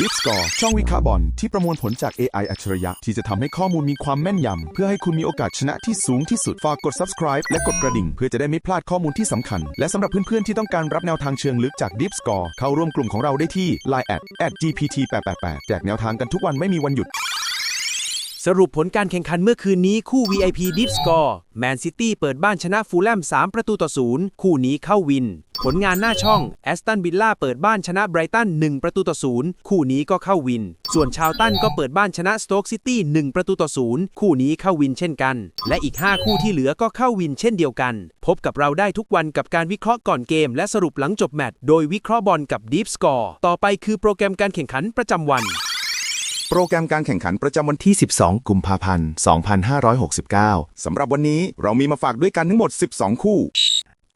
Deep Score ช่องวิเคราะห์บอลที่ประมวลผลจาก AI อัจฉริยะ ที่จะทำให้ข้อมูลมีความแม่นยำ เพื่อให้คุณมีโอกาสชนะที่สูงที่สุด ฝากกด subscribe และกดกระดิ่ง เพื่อจะได้ไม่พลาดข้อมูลที่สำคัญ และสำหรับเพื่อนๆ ที่ต้องการรับแนวทางเชิงลึกจาก Deep Score เข้าร่วมกลุ่มของเราได้ที่ line at at gpt 8 8 8 แจกแนวทางกันทุกวันไม่มีวันหยุด สรุปผลการแข่งขันเมื่อคืนนี้คู่ VIP Deep Score แมนซิตี้เปิดบ้านชนะฟูลแลม 3 ประตูต่อศูนย์คู่นี้เข้าวิน ผลงานหน้าช่องแอสตันวิลล่าเปิดบ้านชนะไบรตัน 1 ประตูต่อศูนย์คู่นี้ก็เข้าวิน ส่วนชาวตันก็เปิดบ้านชนะสโต๊กซิตี้ 1 ประตูต่อศูนย์คู่นี้เข้าวินเช่นกัน และอีก 5 คู่ที่เหลือก็เข้าวินเช่นเดียวกัน พบกับเราได้ทุกวันกับการวิเคราะห์ก่อนเกม และสรุปหลังจบแมตช์โดยวิเคราะห์บอลกับ Deep Score ต่อไปคือโปรแกรมการแข่งขันประจำวัน โปรแกรมการแข่งขันประจำวันที่ 12 กุมภาพันธ์ 2569 สำหรับวันนี้เรามีมาฝากด้วยกันทั้งหมด 12 คู่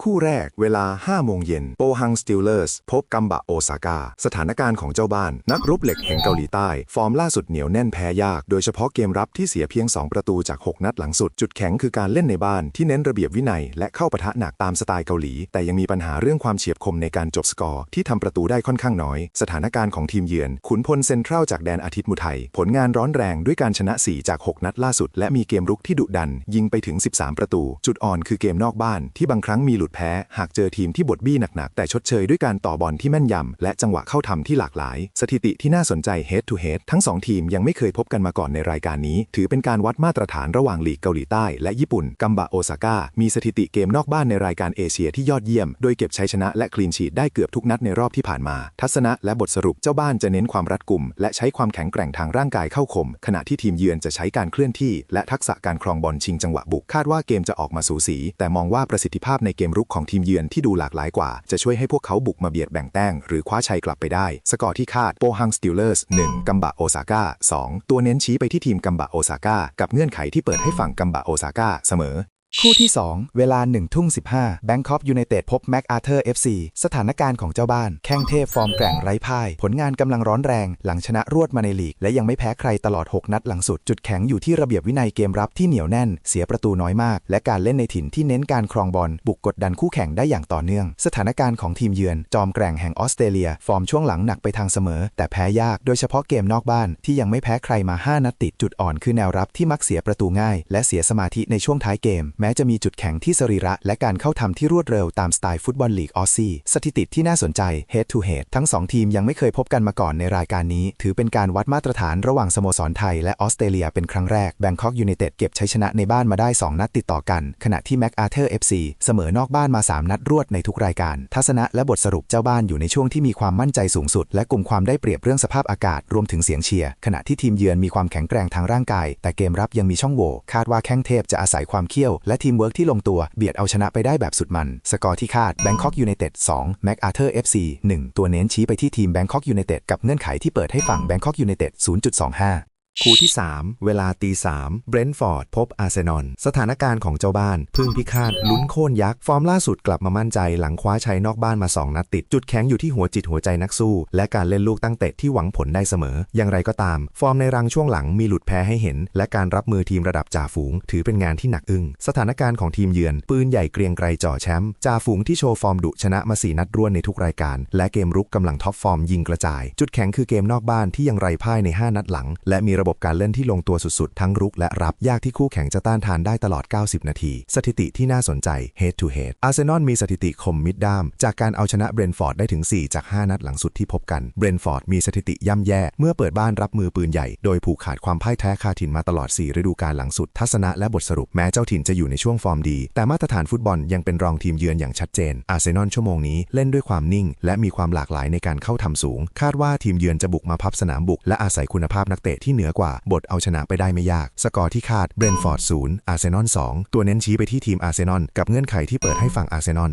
คู่แรกเวลา 5 โมงเย็นโปฮังสติลเลอร์สพบกัมบะโอซาก้าสถานการณ์ของเจ้าบ้าน นักรุกเหล็กแห่งเกาหลีใต้ ฟอร์มล่าสุดเหนียวแน่นแพ้ยาก โดยเฉพาะเกมรับที่เสียเพียง 2 ประตูจาก 6 นัดหลังสุด จุดแข็งคือการเล่นในบ้านที่เน้นระเบียบวินัย และเข้าปะทะหนักตามสไตล์เกาหลี แต่ยังมีปัญหาเรื่องความเฉียบคมในการจบสกอร์ที่ทำประตูได้ค่อนข้างน้อย สถานการณ์ของทีมเยือนขุนพลเซนทรัลจากแดนอาทิตย์มุทัยผลงานร้อนแรงด้วยการชนะ 4 จาก 6 นัดล่าสุด และมีเกมรุกที่ดุดัน ยิงไปถึง 13 ประตู จุดอ่อนคือเกมนอกบ้านที่บางครั้งมีหลุดแพ้ หากเจอทีมที่บดบี้หนักๆ แต่ชดเชยด้วยการต่อบอลที่แม่นยำ และจังหวะเข้าทำที่หลากหลาย สถิติที่น่าสนใจ head to head ทั้ง 2 ทีมยังไม่เคยพบกันมาก่อนในรายการนี้ ถือเป็นการวัดมาตรฐานระหว่างลีกเกาหลีใต้และญี่ปุ่น กัมบะโอซาก้า มีสถิติเกมนอกบ้านในรายการเอเชียที่ยอดเยี่ยม โดยเก็บชัยชนะและคลีนชีตได้เกือบทุกนัดในรอบที่ผ่านมา ทัศนะและบทสรุปเจ้าบ้านจะเน้นความรัดกุม และใช้ความแข็งแกร่งทางร่างกายเข้าข่ม ขณะที่ทีมเยือนจะใช้การเคลื่อนที่ และทักษะการครองบอลชิงจังหวะบุก คาดว่าเกมจะออกมาสูสี แต่มองว่าประสิทธิภาพในเกมรุกของทีมเยือนที่ดูหลากหลายกว่า จะช่วยให้พวกเขาบุกมาเบียดแบ่งแต้งหรือคว้าชัยกลับไปได้ สกอร์ที่คาดโปฮังสติลเลอร์ส1กัมบะโอซาก้า2ตัวเน้นชี้ไปที่ทีมกัมบะโอซาก้ากับเงื่อนไขที่เปิดให้ฝั่งกัมบะโอซาก้าเสมอ คู่ที่ 2 เวลา1ทุ่ง15 Bangkok United พบ Mac Arthur FC สถานการณ์ของเจ้าบ้าน แข้งเทพฟอร์มแกร่งไร้พ่าย ผลงานกำลังร้อนแรง หลังชนะรวดมาในลีก และยังไม่แพ้ใครตลอด 6 นัดหลังสุด จุดแข็งอยู่ที่ระเบียบวินัยเกมรับที่เหนียวแน่น เสียประตูน้อยมาก และการเล่นในถิ่นที่เน้นการครองบอลบุกกดดันคู่แข่งได้อย่างต่อเนื่อง สถานการณ์ของทีมเยือน จอมแกร่งแห่งออสเตรเลีย ฟอร์มช่วงหลังหนักไปทางเสมอ แต่แพ้ยากโดยเฉพาะเกมนอกบ้านที่ยังไม่แพ้ใครมา 5 นัดติดจุดอ่อนคือแนวรับที่มักเสียประตูง่าย และเสียสมาธิในช่วงท้ายเกมแม้จะมีจุดแข็งที่สรีระและการเข้าทำที่รวดเร็วตามสไตล์ฟุตบอลลีกออสซี่สถิติที่น่าสนใจ head to head ทั้ง 2 ทีมยังไม่เคยพบกันมาก่อนในรายการนี้ ถือเป็นการวัดมาตรฐานระหว่างสโมสรไทยและออสเตรเลียเป็นครั้งแรก Bangkok United เก็บชัยชนะในบ้านมาได้ 2 นัดติดต่อกัน ขณะที่ MacArthur FC เสมอนอกบ้านมา 3 นัดรวดในทุกรายการ ทัศนะและบทสรุปเจ้าบ้านอยู่ในช่วงที่มีความมั่นใจสูงสุด และกลุ่มความได้เปรียบเรื่องสภาพอากาศรวมถึงเสียงเชียร์ขณะที่ทีมเยือนมีความแข็งแกร่งทางร่างกาย แต่เกมรับยังมีช่องโหว่คาดว่าแข้งเทพจะอาศัยความเขี้ยวและทีมเวิร์กที่ลงตัวเบียดเอาชนะไปได้แบบสุดมัน สกอร์ที่คาด Bangkok United 2 MacArthur FC 1 ตัวเน้นชี้ไปที่ทีม Bangkok United กับเงื่อนไขที่เปิดให้ฝั่ง Bangkok United 0.25 คู่ที่ 3 เวลาตี3เบรนท์ฟอร์ดพบอาร์เซนอลสถานการณ์ของเจ้าบ้าน พึ่งพิฆาตลุ้นโค่นยักษ์ ฟอร์มล่าสุดกลับมามั่นใจหลังคว้าชัยนอกบ้านมา 2 นัดติด จุดแข็งอยู่ที่หัวจิตหัวใจนักสู้ และการเล่นลูกตั้งเตะที่หวังผลได้เสมอ อย่างไรก็ตาม ฟอร์มในรังช่วงหลังมีหลุดแพ้ให้เห็น และการรับมือทีมระดับจ่าฝูง ถือเป็นงานที่หนักอึ้งสถานการณ์ของทีมเยือน ปืนใหญ่เกรียงไกรจ่อแชมป์จ่าฝูงที่โชว์ฟอร์มดุชนะมาสี่นัดรวดในทุกรายการ และเกมรุกกำลังท็อปฟอร์มยิงกระจาย จุดแข็งคือเกมนอกบ้านที่ยังไร้พ่ายในห้านัดหลัง และมีระบบการเล่นที่ลงตัวสุดๆ ทั้งรุกและรับยากที่คู่แข่งจะต้านทานได้ตลอด 90 นาที สถิติที่น่าสนใจ head to head อาร์เซนอลมีสถิติคมมิดด้าม จากการเอาชนะเบรนท์ฟอร์ดได้ถึง 4 จาก 5 นัดหลังสุดที่พบกันเบรนท์ฟอร์ดมีสถิติย่ำแย่ เมื่อเปิดบ้านรับมือปืนใหญ่ โดยผูกขาดความพ่ายแท้คาถิ่นมาตลอด 4 ฤดูกาลหลังสุด ทัศนะและบทสรุปแม้เจ้าถิ่นจะอยู่ในช่วงฟอร์มดี แต่มาตรฐานฟุตบอลยังเป็นรองทีมเยือนอย่างชัดเจน อาร์เซนอลชั่วโมงนี้เล่นด้วยความนิ่ง และมีความหลากหลายในการเข้าทำสูง คาดว่าทีมเยือนจะบุกมาพับสนามบุกและอาศัยคุณภาพนักเตะที่เหนือกว่า บทเอาชนะไปได้ไม่ยาก สกอร์ที่คาดเบรนฟอร์ด0อาร์เซนอล2ตัวเน้นชี้ไปที่ทีมอาร์เซนอลกับเงื่อนไขที่เปิดให้ฝั่งอาร์เซนอล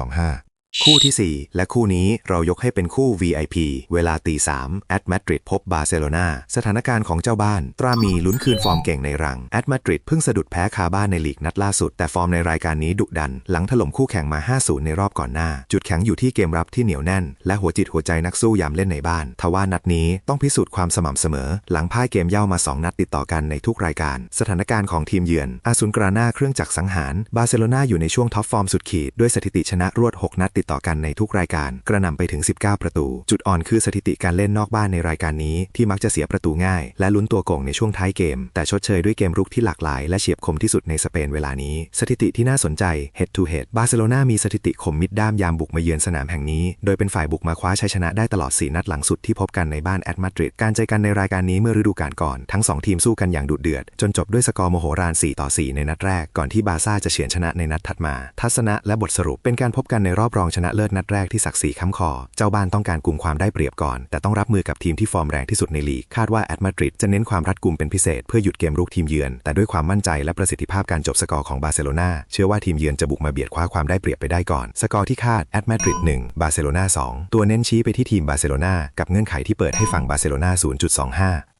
1.25 คู่ที่ 4 และคู่นี้เรายกให้เป็นคู่ VIP เวลาตี3แอตมาดริดพบบาร์เซโลนาสถานการณ์ของเจ้าบ้าน ตรามีลุ้นคืนฟอร์มเก่งในรังแอตมาดริดเพิ่งสะดุดแพ้คาบ้านในลีกนัดล่าสุด แต่ฟอร์มในรายการนี้ดุดัน หลังถล่มคู่แข่งมา 5-0 ในรอบก่อนหน้า จุดแข็งอยู่ที่เกมรับที่เหนียวแน่น และหัวจิตหัวใจนักสู้ยามเล่นในบ้านทว่านัดนี้ต้องพิสูจน์ความสม่ำเสมอ หลังพ่ายเกมเย่ามา 2 นัดติดต่อกันในทุกรายการ สถานการณ์ของทีมเยือนอาซุนกราน่าเครื่องจักรสังหารบาร์เซโลนาอยู่ในช่วงท็อปฟอร์มสุดขีดด้วยสถิติชนะรวด 6 นัดติดดต่อกันในทุกรายการ กระนำไปถึง 19 ประตู จุดอ่อนคือสถิติการเล่นนอกบ้านในรายการนี้ที่มักจะเสียประตูง่าย และลุ้นตัวโก่งในช่วงท้ายเกม แต่ชดเชยด้วยเกมรุกที่หลากหลาย และเฉียบคมที่สุดในสเปนเวลานี้ สถิติที่น่าสนใจ head to head บาร์เซโลนามีสถิติคมมิดด้ามยามบุกมาเยือนสนามแห่งนี้ โดยเป็นฝ่ายบุกมาคว้าชัยชนะได้ตลอด 4 นัดหลังสุดที่พบกันในบ้านแอตมาดริดการเจอกันในรายการนี้เมื่อฤดูกาลก่อนทั้ง 2 ทีมสู้กันอย่างดุเดือด จนจบด้วยสกอร์โมโหราน 4 ต่อ 4 ในนัดแรกก่อนที่บาร์ซ่าจะเฉือนชนะในนัดถัดมา ทัศนะและบทสรุปเป็นการพบกันในรอบรองชนะเลิศนัดแรกที่ศักดิ์ศรีค้ำคอ เจ้าบ้านต้องการกลุ่มความได้เปรียบก่อน แต่ต้องรับมือกับทีมที่ฟอร์มแรงที่สุดในลีก คาดว่าแอตมาดริดจะเน้นความรัดกุมเป็นพิเศษเพื่อหยุดเกมรุกทีมเยือน แต่ด้วยความมั่นใจและประสิทธิภาพการจบสกอร์ของบาร์เซโลนาเชื่อว่าทีมเยือนจะบุกมาเบียดคว้าความได้เปรียบไปได้ก่อน สกอร์ที่คาดแอตมาดริด1บาร์เซโลนา2ตัวเน้นชี้ไปที่ทีมบาร์เซโลนากับเงื่อนไขที่เปิดให้ฝั่งบาร์เซโลนา0.25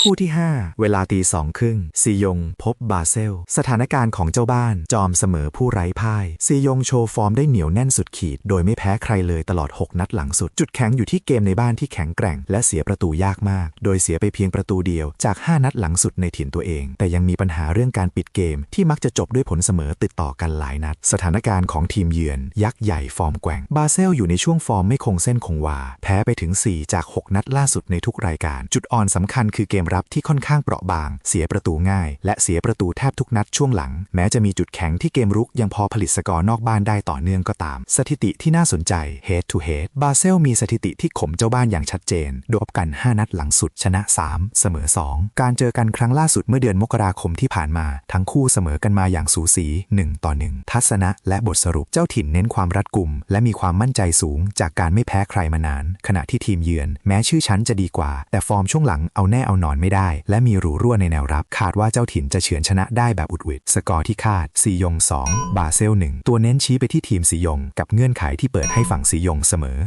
คู่ที่ 5 เวลาตีสองครึ่งซียงพบบาเซล สถานการณ์ของเจ้าบ้าน จอมเสมอผู้ไร้พ่ายซียงโชว์ฟอร์มได้เหนียวแน่นสุดขีด โดยไม่แพ้ใครเลยตลอด 6 นัดหลังสุด จุดแข็งอยู่ที่เกมในบ้านที่แข็งแกร่ง และเสียประตูยากมาก โดยเสียไปเพียงประตูเดียวจาก 5 นัดหลังสุดในถิ่นตัวเอง แต่ยังมีปัญหาเรื่องการปิดเกม ที่มักจะจบด้วยผลเสมอติดต่อกันหลายนัด สถานการณ์ของทีมเยือน ยักษ์ใหญ่ฟอร์มแกว่งบาเซลอยู่ในช่วงฟอร์มไม่คงเส้นคงวาแพ้ไปถึง 4 จาก 6 นัดล่าสุดในทุกรายการ จุดอ่อนสำคัญคือเกมรับที่ค่อนข้างเปราะบาง เสียประตูง่าย และเสียประตูแทบทุกนัดช่วงหลัง แม้จะมีจุดแข็งที่เกมรุกยังพอผลิตสกอร์นอกบ้านได้ต่อเนื่องก็ตาม สถิติที่น่าสนใจ head to head บาเซลมีสถิติที่ข่มเจ้าบ้านอย่างชัดเจนดยพบกัน 5 นัดหลังสุดชนะ 3 เสมอ 2 การเจอกันครั้งล่าสุดเมื่อเดือนมกราคมที่ผ่านมา ทั้งคู่เสมอกันมาอย่างสูสี 1 ต่อ 1 ทัศนะและบทสรุปเจ้าถิ่นเน้นความรัดกุม และมีความมั่นใจสูงจากการไม่แพ้ใครมานาน ขณะที่ทีมเยือน แม้ชื่อชั้นจะดีกว่า แต่ฟอร์มช่วงหลังเอาแน่เอานอนไม่ได้ และมีรูรั่วในแนวรับ คาดว่าเจ้าถิ่นจะเฉือนชนะได้แบบอุดวิดสกอร์ที่คาดซียง 2 บาเซล 1 ตัวเน้นชี้ไปที่ทีมซียง กับเงื่อนไขที่เปิดให้ฝั่งซียงเสมอ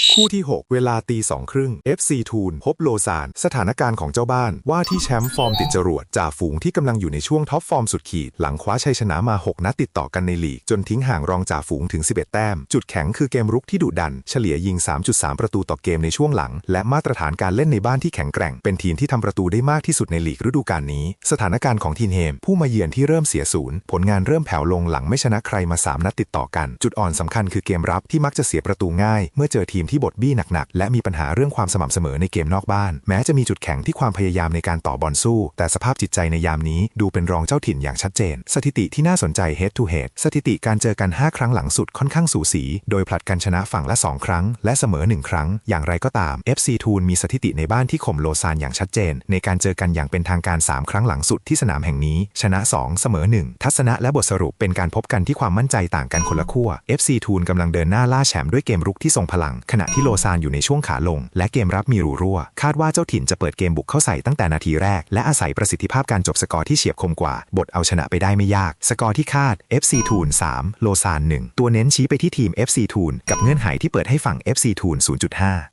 คู่ที่ 6 เวลาตีสองครึ่ง FC ทูนพบโลซาน สถานการณ์ของเจ้าบ้าน ว่าที่แชมป์ฟอร์มติดจรวด จ่าฝูงที่กำลังอยู่ในช่วงท็อปฟอร์มสุดขีด หลังคว้าชัยชนะมา 6 นัดติดต่อกันในลีก จนทิ้งห่างรองจ่าฝูงถึง 11 แต้ม จุดแข็งคือเกมรุกที่ดุดัน เฉลี่ยยิง 3.3 ประตูต่อเกมในช่วงหลัง และมาตรฐานการเล่นในบ้านที่แข็งแกร่ง เป็นทีมที่ทำประตูได้มากที่สุดในลีกฤดูกาลนี้ สถานการณ์ของทีนเฮม ผู้มาเยือนที่เริ่มเสียศูนย์ผลงานเริ่มแผ่วลงหลังไม่ชนะใครมาสามนัดติดต่อกัน จุดอ่อนสำคัญคือเกมรับที่มักจะเสียประตูง่าย เมื่อเจอทีมที่บดบี้หนักๆ และมีปัญหาเรื่องความสม่ำเสมอในเกมนอกบ้าน แม้จะมีจุดแข็งที่ความพยายามในการต่อบอลสู้ แต่สภาพจิตใจในยามนี้ดูเป็นรองเจ้าถิ่นอย่างชัดเจน สถิติที่น่าสนใจ head to head สถิติการเจอกัน 5 ครั้งหลังสุดค่อนข้างสูสี โดยผลัดกันชนะฝั่งละ 2 ครั้ง และเสมอ 1 ครั้ง อย่างไรก็ตาม FC ทูนมีสถิติในบ้านที่ข่มโลซานอย่างชัดเจน ในการเจอกันอย่างเป็นทางการ 3 ครั้งหลังสุดที่สนามแห่งนี้ ชนะ 2 เสมอ 1 ทัศนะและบทสรุปเป็นการพบกันที่ความมั่นใจต่างกันคนละขั้ว FC ทูนกำลังเดินหน้าล่าแชมป์ด้วยเกมรุกที่ทรงพลังขณะที่โลซานอยู่ในช่วงขาลง และเกมรับมีรูรั่ว คาดว่าเจ้าถิ่นจะเปิดเกมบุกเข้าใส่ตั้งแต่นาทีแรก และอาศัยประสิทธิภาพการจบสกอร์ที่เฉียบคมกว่า บทเอาชนะไปได้ไม่ยาก สกอร์ที่คาด FC ทูน3โลซาน1ตัวเน้นชี้ไปที่ทีม FC ทูนกับเงื่อนไขที่เปิดให้ฝั่ง FC ทูน0.5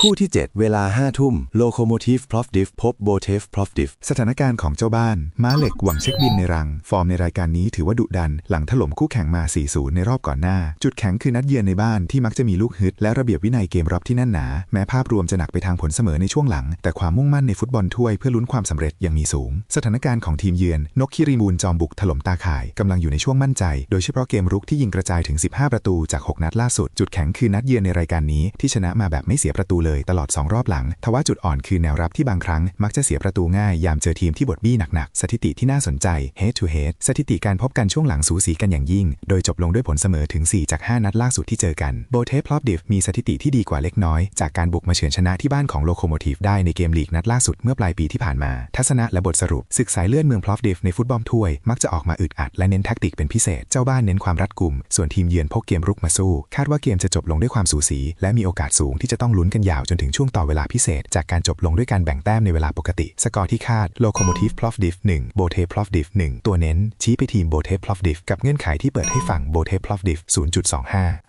คู่ที่ 7 เวลา 5 ทุ่มโลโคโมทีฟพลอฟดิฟพบโบเทฟพลอฟดิฟสถานการณ์ของเจ้าบ้าน ม้าเหล็กหวังเช็คบินในรัง ฟอร์มในรายการนี้ถือว่าดุดัน หลังถล่มคู่แข่งมา 4-0 ในรอบก่อนหน้า จุดแข็งคือนัดเยือนในบ้านที่มักจะมีลูกฮึด และระเบียบวินัยเกมรับที่แน่นหนา แม้ภาพรวมจะหนักไปทางผลเสมอในช่วงหลัง แต่ความมุ่งมั่นในฟุตบอลถ้วยเพื่อลุ้นความสำเร็จยังมีสูง สถานการณ์ของทีมเยือน นกคิริมูลจอมบุกถล่มตาข่ายกำลังอยู่ในช่วงมั่นใจ โดยเฉพาะเกมรุกที่ยิงกระจายถึง 15 ประตูจาก 6 นัดล่าสุด จุดแข็งคือนัดเยือนในรายการนี้ที่ชนะมาแบบไม่เสียประตูเลยตลอด 2 รอบหลัง ทว่าจุดอ่อนคือแนวรับที่บางครั้ง มักจะเสียประตูง่ายยามเจอทีมที่บดบี้หนักๆ สถิติที่น่าสนใจ head to head สถิติการพบกันช่วงหลังสูสีกันอย่างยิ่ง โดยจบลงด้วยผลเสมอถึง 4 จาก 5 นัดล่าสุดที่เจอกันโบเทปพลอปดิฟมีสถิติที่ดีกว่าเล็กน้อย จากการบุกมาเฉือนชนะที่บ้านของโลโคโมทีฟได้ในเกมลีกนัดล่าสุดเมื่อปลายปีที่ผ่านมา ทัศนะและบทสรุปศึกสายเลื่อดเมืองพลอปดิฟในฟุตบอลถ้วย มักจะออกมาอึดอัดและเน้นแทคติกเป็นพิเศษ เจ้าบ้านเน้นความรัดกุม ส่วนทีมเยือนพกเกมรุกมาสู้ คาดว่าเกมจะจบลงด้วยความสูสี และมีโอกาสสูงที่จะต้องลุ้นกันยาวจนถึงช่วงต่อเวลาพิเศษ จากการจบลงด้วยการแบ่งแต้มในเวลาปกติ สกอร์ที่คาดโลโคโมทีฟพลอฟดิฟ1โบเทพลอฟดิฟ1ตัวเน้น ชี้ไปทีมโบเทพลอฟดิฟกับเงื่อนไขที่เปิดให้ฝั่งโบเทพลอฟดิฟ0.25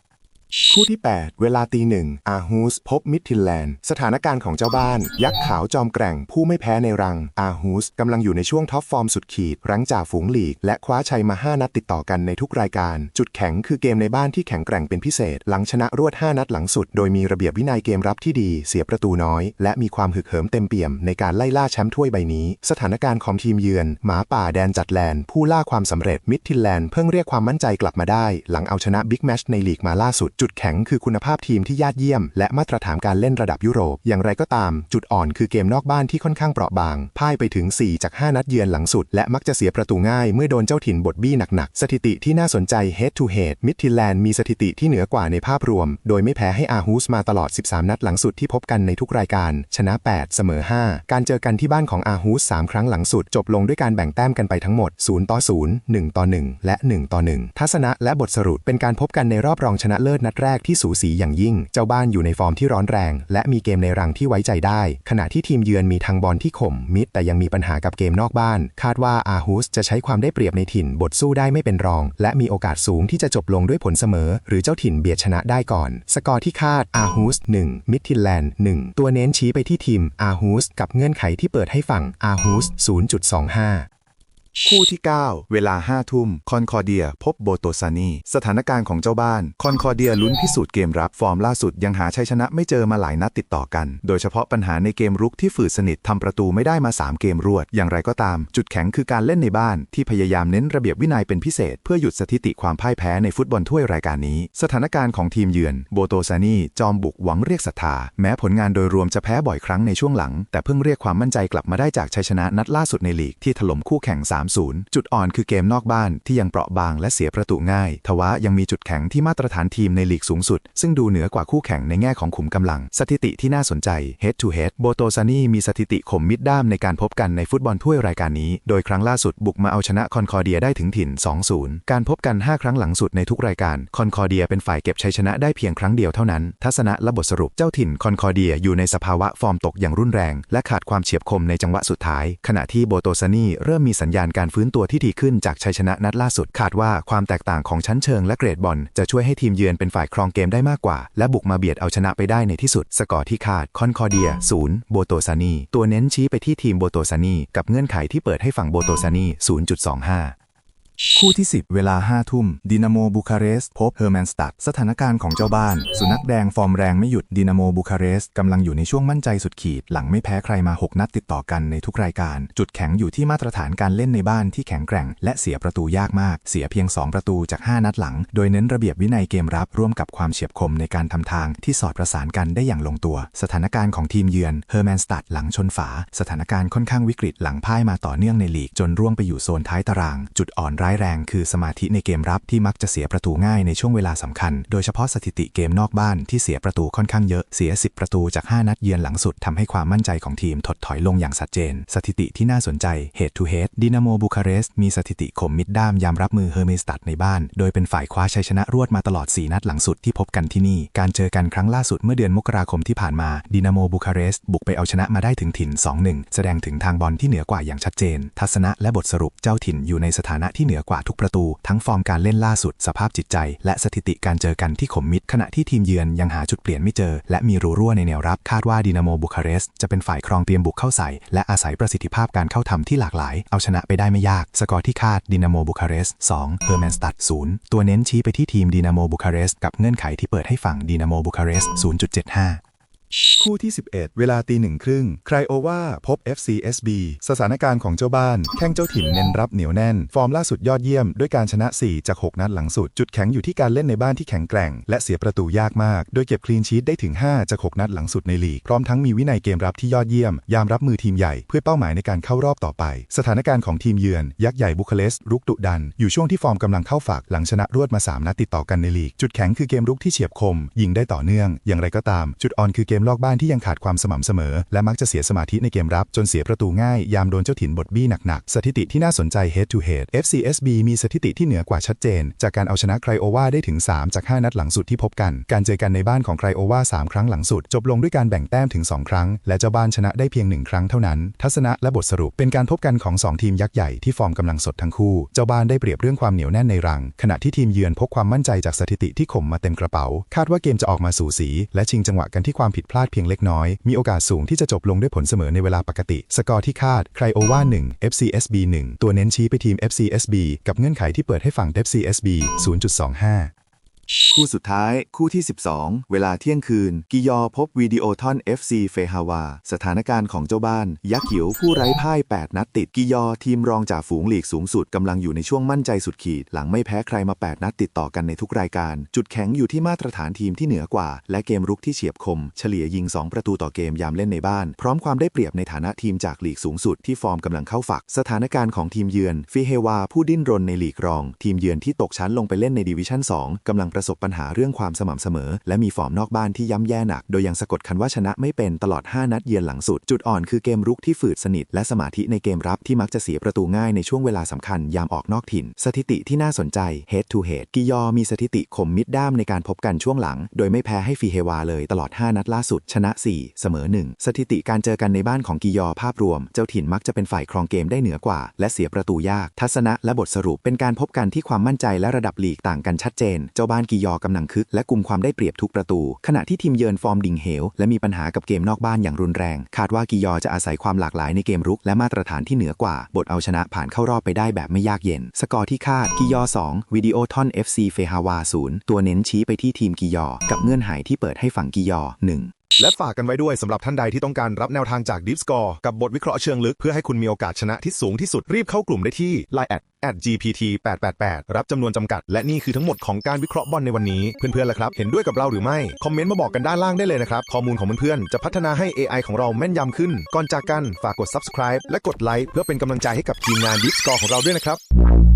คู่ที่ 8 เวลาตีหนึ่งอาฮูสพบมิดทินแลนด์ สถานการณ์ของเจ้าบ้าน ยักษ์ขาวจอมแกร่งผู้ไม่แพ้ในรัง อาฮูสกำลังอยู่ในช่วงท็อปฟอร์มสุดขีด รั้งจ่าฝูงหลีก และคว้าชัยมา 5 นัดติดต่อกันในทุกรายการ จุดแข็งคือเกมในบ้านที่แข็งแกร่งเป็นพิเศษ หลังชนะรวด 5 นัดหลังสุด โดยมีระเบียบวินัยเกมรับที่ดี เสียประตูน้อย และมีความหึกเหิมเต็มเปี่ยมในการไล่ล่าแชมป์ถ้วยใบนี้ สถานการณ์ของทีมเยือน หมาป่าแดนจัดแลนด์ผู้ล่าความสำเร็จมิดทินแลนด์เพิ่งเรียกความมั่นใจกลับมาได้ หลังเอาชนะบิ๊กแมชในลีกมาล่าสุดจุดแข็งคือคุณภาพทีมที่ยอดเยี่ยม และมาตรฐานการเล่นระดับยุโรป อย่างไรก็ตาม จุดอ่อนคือเกมนอกบ้านที่ค่อนข้างเปราะบาง พ่ายไปถึง 4 จาก 5 นัดเยือนหลังสุด และมักจะเสียประตูง่ายเมื่อโดนเจ้าถิ่นบดบี้หนักๆ สถิติที่น่าสนใจ head to head มิดทิแลนด์มีสถิติที่เหนือกว่าในภาพรวม โดยไม่แพ้ให้อาฮูสมาตลอด 13 นัดหลังสุดที่พบกันในทุกรายการ ชนะ 8 เสมอ 5 การเจอกันที่บ้านของอาฮูส3ครั้งหลังสุด จบลงด้วยการแบ่งแต้มกันไปทั้งหมด0ต่อ0 1ต่อ1และ1ต่อ1ทัศนะและบทสรุปเป็นการพบกันในรอบรองชนะเลิศนัดแรกที่สูสีอย่างยิ่ง เจ้าบ้านอยู่ในฟอร์มที่ร้อนแรง และมีเกมในรังที่ไว้ใจได้ ขณะที่ทีมเยือนมีทางบอลที่ข่มมิดแต่ยังมีปัญหากับเกมนอกบ้าน คาดว่าอาฮูสจะใช้ความได้เปรียบในถิ่นบทสู้ได้ไม่เป็นรอง และมีโอกาสสูงที่จะจบลงด้วยผลเสมอ หรือเจ้าถิ่นเบียดชนะได้ก่อน สกอร์ที่คาดอาฮูส1มิดทินแลนด์1ตัวเน้นชี้ไปที่ทีมอาฮูสกับเงื่อนไขที่เปิดให้ฝั่งอาฮูส0.25 คู่ที่ 9 เวลา5ทุ่ม คอนคอเดีย พบโบโตซานี สถานการณ์ของเจ้าบ้าน คอนคอเดียลุ้นพิสูจน์เกมรับ ฟอร์มล่าสุดยังหาชัยชนะไม่เจอมาหลายนัดติดต่อกัน โดยเฉพาะปัญหาในเกมรุกที่ฝืดสนิททำประตูไม่ได้มา 3 เกมรวด อย่างไรก็ตาม จุดแข็งคือการเล่นในบ้าน ที่พยายามเน้นระเบียบวินัยเป็นพิเศษ เพื่อหยุดสถิติความพ่ายแพ้ในฟุตบอลถ้วยรายการนี้ สถานการณ์ของทีมเยือนโบโตซานีจอมบุกหวังเรียกศรัทธาแม้ผลงานโดยรวมจะแพ้บ่อยครั้งในช่วงหลัง แต่เพิ่งเรียกความมั่นใจกลับมาได้จากชัยชนะนัดล่าสุดในลีกที่ถล่มคู่แข่ง3-0 จุดอ่อนคือเกมนอกบ้านที่ยังเปราะบางและเสียประตูง่าย ทว่ายังมีจุดแข็งที่มาตรฐานทีมในลีกสูงสุด ซึ่งดูเหนือกว่าคู่แข่งในแง่ของขุมกำลัง สถิติที่น่าสนใจ head to head โบโตซานีมีสถิติข่มมิดด้ามในการพบกันในฟุตบอลถ้วยรายการนี้ โดยครั้งล่าสุดบุกมาเอาชนะคอนคอเดียได้ถึงถิ่น 2-0 การพบกัน 5 ครั้งหลังสุดในทุกรายการ คอนคอเดียเป็นฝ่ายเก็บชัยชนะได้เพียงครั้งเดียวเท่านั้น ทัศนะและบทสรุปเจ้าถิ่นคอนคอเดียอยู่ในสภาวะฟอร์มตกอย่างรุนแรง และขาดความเฉียบคมในจังหวะสุดท้าย ขณะที่โบโตซานีเริ่มมีสัญญาณการฟื้นตัวที่ดีขึ้นจากชัยชนะนัดล่าสุดคาดว่าความแตกต่างของชั้นเชิงและเกรดบอลจะช่วยให้ทีมเยือนเป็นฝ่ายครองเกมได้มากกว่า และบุกมาเบียดเอาชนะไปได้ในที่สุด สกอร์ที่คาดคอนคอเดีย0โบโตซานีตัวเน้นชี้ไปที่ทีมโบโตซานีกับเงื่อนไขที่เปิดให้ฝั่งโบโตซานี0.25 คู่ที่ 10 เวลา 5 ทุ่มดินาโมบูคาเรสต์พบเฮอร์แมนสตัดสถานการณ์ของเจ้าบ้าน สุนัขแดงฟอร์มแรงไม่หยุดดินาโมบูคาเรสต์กำลังอยู่ในช่วงมั่นใจสุดขีด หลังไม่แพ้ใครมา 6 นัดติดต่อกันในทุกรายการ จุดแข็งอยู่ที่มาตรฐานการเล่นในบ้านที่แข็งแกร่ง และเสียประตูยากมาก เสียเพียง 2 ประตูจาก 5 นัดหลัง โดยเน้นระเบียบวินัยเกมรับร่วมกับความเฉียบคมในการทำทางที่สอดประสานกันได้อย่างลงตัว สถานการณ์ของทีมเยือนเฮอร์แมนสตัดหลังชนฝา สถานการณ์ค่อนข้างวิกฤตหลังพ่ายมาต่อเนื่องในลีกจนร่วงไปอยู่โซนท้ายตาราง จุดอ่อนรายแรงคือสมาธิในเกมรับที่มักจะเสียประตูง่ายในช่วงเวลาสำคัญ โดยเฉพาะสถิติเกมนอกบ้านที่เสียประตูค่อนข้างเยอะ เสีย 10 ประตูจาก 5 นัดเยือนหลังสุดทำให้ความมั่นใจของทีมถดถอยลงอย่างชัดเจน สถิติที่น่าสนใจ Head to Head ดินาโมบูคาเรสต์มีสถิติข่มมิดด้ามยามรับมือเฮอร์เมสตัดในบ้าน โดยเป็นฝ่ายคว้าชัยชนะรวดมาตลอด 4 นัดหลังสุดที่พบกันที่นี่ การเจอกันครั้งล่าสุดเมื่อเดือนมกราคมที่ผ่านมาดินาโมบูคาเรสต์บุกไปเอาชนะมาได้ถึงถิ่น 2-1 แสดงถึงทางบอลที่เหนือกว่าอย่างชัดเจน ทัศนะและบทสรุปเจ้าถิ่นอยู่ในสถานะที่เหนือกว่าทุกประตู ทั้งฟอร์มการเล่นล่าสุด สภาพจิตใจ และสถิติการเจอกันที่ขมมิดขณะที่ทีมเยือนยังหาจุดเปลี่ยนไม่เจอ และมีรูรั่วในแนวรับ คาดว่าดินาโมบูคาเรสต์จะเป็นฝ่ายครองเตรียมบุกเข้าใส่ และอาศัยประสิทธิภาพการเข้าทำที่หลากหลาย เอาชนะไปได้ไม่ยาก สกอร์ที่คาดดินาโมบูคาเรสต์2เฮอร์แมนสตัด0ตัวเน้นชี้ไปที่ทีมดินาโมบูคาเรสต์กับเงื่อนไขที่เปิดให้ฝั่งดินาโมบูคาเรสต์0.75 คู่ที่ 11 เวลาตีหนึ่งครึ่งไครโอวาพบ FCSB สถานการณ์ของเจ้าบ้าน แข้งเจ้าถิ่นเน้นรับเหนียวแน่น ฟอร์มล่าสุดยอดเยี่ยม ด้วยการชนะ 4 จาก 6 นัดหลังสุด จุดแข็งอยู่ที่การเล่นในบ้านที่แข็งแกร่ง และเสียประตูยากมาก โดยเก็บคลีนชีตได้ถึง 5 จาก 6 นัดหลังสุดในลีก พร้อมทั้งมีวินัยเกมรับที่ยอดเยี่ยม ยามรับมือทีมใหญ่ เพื่อเป้าหมายในการเข้ารอบต่อไป สถานการณ์ของทีมเยือน ยักษ์ใหญ่บุคาเลสต์รุกดุดัน อยู่ช่วงที่ฟอร์มกำลังเข้าฝักหลังชนะรวดมา 3 นัดติดต่อกันในลีก จุดแข็งคือเกมรุกที่เฉียบคม ยิงได้ต่อเนื่อง อย่างไรก็ตาม จุดอ่อนคือเกมมลอกบ้านที่ยังขาดความสม่ำเสมอ และมักจะเสียสมาธิในเกมรับ จนเสียประตูง่าย ยามโดนเจ้าถิ่นบดบี้หนักๆ สถิติที่น่าสนใจ head to head FCSB มีสถิติที่เหนือกว่าชัดเจน จากการเอาชนะไครโอวาได้ถึง 3 จาก 5 นัดหลังสุดที่พบกัน การเจอกันในบ้านของไครโอวา3ครั้งหลังสุด จบลงด้วยการแบ่งแต้มถึง 2 ครั้ง และเจ้าบ้านชนะได้เพียง 1 ครั้งเท่านั้น ทัศนะและบทสรุปเป็นการพบกันของ 2 ทีมยักษ์ใหญ่ที่ฟอร์มกำลังสดทั้งคู่ เจ้าบ้านได้เปรียบเรื่องความเหนียวแน่นในรัง ขณะที่ทีมเยือนพกความมั่นใจจากสถิติที่ข่มมาเต็มกระเป๋า คาดว่าเกมจะออกมาสูสี และชิงจังหวะกันที่ความผิดพลาดเพียงเล็กน้อย มีโอกาสสูงที่จะจบลงด้วยผลเสมอในเวลาปกติ สกอร์ที่คาดไครโอวา1 FCSB 1 ตัวเน้นชี้ไปทีม FCSB กับเงื่อนไขที่เปิดให้ฝั่ง FCSB 0.25 คู่สุดท้ายคู่ที่ 12 เวลาเที่ยงคืน กิยอพบวีดีโอทอน FC เฟฮาวา สถานการณ์ของเจ้าบ้าน ยักษ์เขียวผู้ไร้พ่าย 8 นัดติด กิยอทีมรองจากฝูงหลีกสูงสุดกำลังอยู่ในช่วงมั่นใจสุดขีด หลังไม่แพ้ใครมา 8 นัดติดต่อกันในทุกรายการ จุดแข็งอยู่ที่มาตรฐานทีมที่เหนือกว่า และเกมรุกที่เฉียบคม เฉลี่ยยิง 2 ประตูต่อเกมยามเล่นในบ้าน พร้อมความได้เปรียบในฐานะทีมจากหลีกสูงสุดที่ฟอร์มกำลังเข้าฝัก สถานการณ์ของทีมเยือนฟิเฮวาผู้ดิ้นรนในหลีกรอง ทีมเยือนที่ตกชั้นลงไปเล่นในดิวิชั่น 2กำลังประสบปัญหาเรื่องความสม่ำเสมอ และมีฟอร์มนอกบ้านที่ย่ำแย่หนัก โดยยังสะกดคันว่าชนะไม่เป็นตลอด 5 นัดเยือนหลังสุด จุดอ่อนคือเกมรุกที่ฝืดสนิท และสมาธิในเกมรับที่มักจะเสียประตูง่ายในช่วงเวลาสำคัญยามออกนอกถิ่น สถิติที่น่าสนใจ head to head กิยอมีสถิติข่มมิดด้ามในการพบกันช่วงหลัง โดยไม่แพ้ให้ฟีเฮวาเลยตลอด 5 นัดล่าสุด ชนะ 4 เสมอ 1 สถิติการเจอกันในบ้านของกิยอภาพรวม เจ้าถิ่นมักจะเป็นฝ่ายครองเกมได้เหนือกว่า และเสียประตูยาก ทัศนะและบทสรุปเป็นการพบกันที่ความมั่นใจและระดับลีกต่างกันชัดเจน เจ้าบ้านกิยอกำลังคึกและกลุ่มความได้เปรียบทุกประตู ขณะที่ทีมเยือนฟอร์มดิ่งเหว และมีปัญหากับเกมนอกบ้านอย่างรุนแรง คาดว่ากิยอจะอาศัยความหลากหลายในเกมรุก และมาตรฐานที่เหนือกว่า บทเอาชนะผ่านเข้ารอบไปได้แบบไม่ยากเย็น สกอร์ที่คาดกิยอ2วิดีโอทอน FC เฟฮาวา0ตัวเน้นชี้ไปที่ทีมกิยอกับเงื่อนไขที่เปิดให้ฝั่งกิยอ1 และฝากกันไว้ด้วยสำหรับท่านใดที่ต้องการรับแนวทางจาก Deep Score กับบทวิเคราะห์เชิงลึกเพื่อให้คุณมีโอกาสชนะที่สูงที่สุดรีบเข้ากลุ่มได้ที่ Line at at gpt 888รับจำนวนจำกัด และนี่คือทั้งหมดของการวิเคราะห์บอลในวันนี้ เพื่อนๆล่ะครับ เห็นด้วยกับเราหรือไม่ คอมเมนต์มาบอกกันด้านล่างได้เลยนะครับ ข้อมูลของเพื่อนๆ จะพัฒนาให้ AI ของเราแม่นยำขึ้น ก่อนจากกัน ฝากกด subscribe และกดไลค์เพื่อเป็นกำลังใจให้กับทีมงาน Deep Score ของเราด้วยนะครับ